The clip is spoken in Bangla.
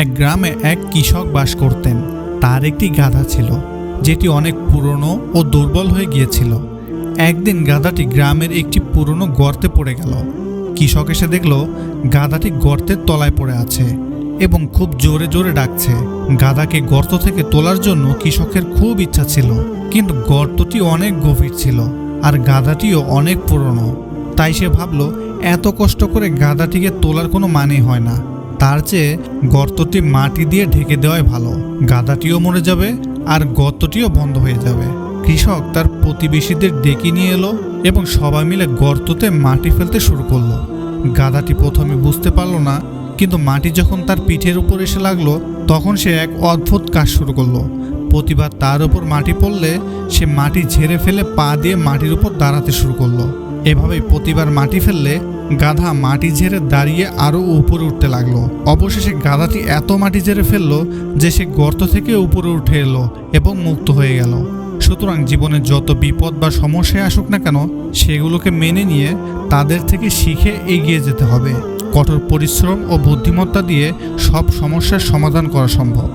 এক গ্রামে এক কৃষক বাস করতেন। তার একটি গাধা ছিল, যেটি অনেক পুরনো ও দুর্বল হয়ে গিয়েছিল। একদিন গাধাটি গ্রামের একটি পুরনো গর্তে পড়ে গেল। কৃষক এসে দেখল, গাধাটি গর্তের তলায় পড়ে আছে এবং খুব জোরে জোরে ডাকছে। গাধাকে গর্ত থেকে তোলার জন্য কৃষকের খুব ইচ্ছা ছিল, কিন্তু গর্তটি অনেক গভীর ছিল আর গাধাটিও অনেক পুরনো। তাই সে ভাবল, এত কষ্ট করে গাধাটিকে তোলার কোনো মানে হয় না। তার চেয়ে গর্তটি মাটি দিয়ে ঢেকে দেওয়াই ভালো। গাধাটিও মরে যাবে আর গর্তটিও বন্ধ হয়ে যাবে। কৃষক তার প্রতিবেশীদের ডেকে নিয়ে এলো এবং সবাই মিলে গর্ততে মাটি ফেলতে শুরু করল। গাধাটি প্রথমে বুঝতে পারল না, কিন্তু মাটি যখন তার পিঠের উপর এসে লাগল, তখন সে এক অদ্ভুত কাজ শুরু করল। প্রতিবার তার উপর মাটি পড়লে সে মাটি ঝেড়ে ফেলে পা দিয়ে মাটির উপর দাঁড়াতে শুরু করল। এভাবেই প্রতিবার মাটি ফেললে গাধা মাটি ঝেড়ে দাঁড়িয়ে আরও উপরে উঠতে লাগল। অবশেষে গাধাটি এত মাটি ঝেড়ে ফেলল যে সে গর্ত থেকে উপরে উঠে এলো এবং মুক্ত হয়ে গেল। সুতরাং জীবনে যত বিপদ বা সমস্যায় আসুক না কেন, সেগুলোকে মেনে নিয়ে তাদের থেকে শিখে এগিয়ে যেতে হবে। কঠোর পরিশ্রম ও বুদ্ধিমত্তা দিয়ে সব সমস্যার সমাধান করা সম্ভব।